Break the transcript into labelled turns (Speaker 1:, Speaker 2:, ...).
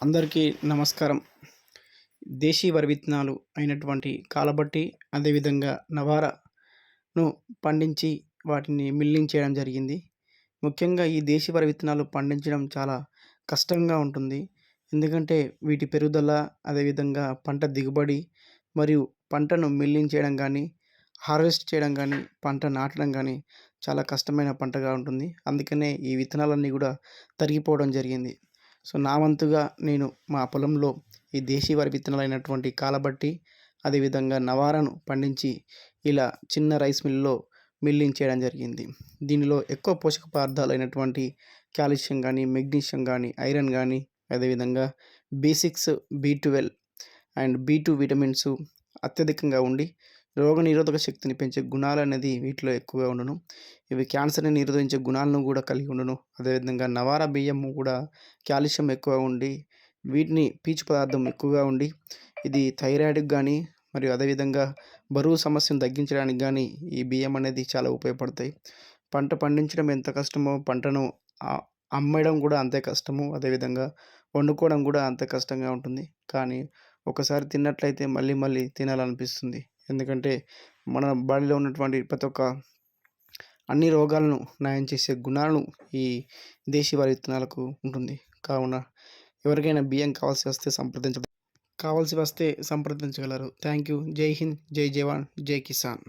Speaker 1: అందరికీ నమస్కారం. దేశీ వరి విత్తనాలు అయినటువంటి కాలబట్టి అదేవిధంగా నవారాను పండించి వాటిని మిల్లింగ్ చేయడం జరిగింది. ముఖ్యంగా ఈ దేశీ వరి విత్తనాలు పండించడం చాలా కష్టంగా ఉంటుంది. ఎందుకంటే వీటి పెరుగుదల అదేవిధంగా పంట దిగుబడి మరియు పంటను మిల్లింగ్ చేయడం కానీ హార్వెస్ట్ చేయడం కానీ పంట నాటడం కానీ చాలా కష్టమైన పంటగా ఉంటుంది. అందుకనే ఈ విత్తనాలన్నీ కూడా తరిగిపోవడం జరిగింది. సో నా వంతుగా నేను మా పొలంలో ఈ దేశీ వరి విత్తనాలైనటువంటి కాలబట్టి అదేవిధంగా నవారాను పండించి ఇలా చిన్న రైస్ మిల్లో మిల్లింగ్ చేయడం జరిగింది. దీనిలో ఎక్కువ పోషక పదార్థాలు అయినటువంటి కాల్షియం కానీ మెగ్నీషియం కానీ ఐరన్ కానీ అదేవిధంగా B six B twelve and B two vitamins అత్యధికంగా ఉండి రోగనిరోధక శక్తిని పెంచే గుణాలు అనేది వీటిలో ఎక్కువగా ఉండను. ఇవి క్యాన్సర్ని నిరోధించే గుణాలను కూడా కలిగి ఉండను. అదేవిధంగా నవారా బియ్యం కూడా కాల్షియం ఎక్కువ ఉండి వీటిని పీచు పదార్థం ఎక్కువగా ఉండి ఇది థైరాయిడ్కి కానీ మరియు అదేవిధంగా బరువు సమస్యను తగ్గించడానికి కానీ ఈ బియ్యం అనేది చాలా ఉపయోగపడతాయి. పంట పండించడం ఎంత కష్టమో పంటను అమ్మడం కూడా అంతే కష్టము. అదేవిధంగా వండుకోవడం కూడా అంతే కష్టంగా ఉంటుంది. కానీ ఒకసారి తిన్నట్లయితే మళ్ళీ మళ్ళీ తినాలనిపిస్తుంది. ఎందుకంటే మన బాడీలో ఉన్నటువంటి ప్రతి ఒక్క అన్ని రోగాలను నయం చేసే గుణాలను ఈ దేశీవారి విత్తనాలకు ఉంటుంది. కావున ఎవరికైనా బియ్యం కావాల్సి వస్తే సంప్రదించ కావాల్సి వస్తే సంప్రదించగలరు. థ్యాంక్ యూ జై హింద్. జై జవాన్. జై కిసాన్.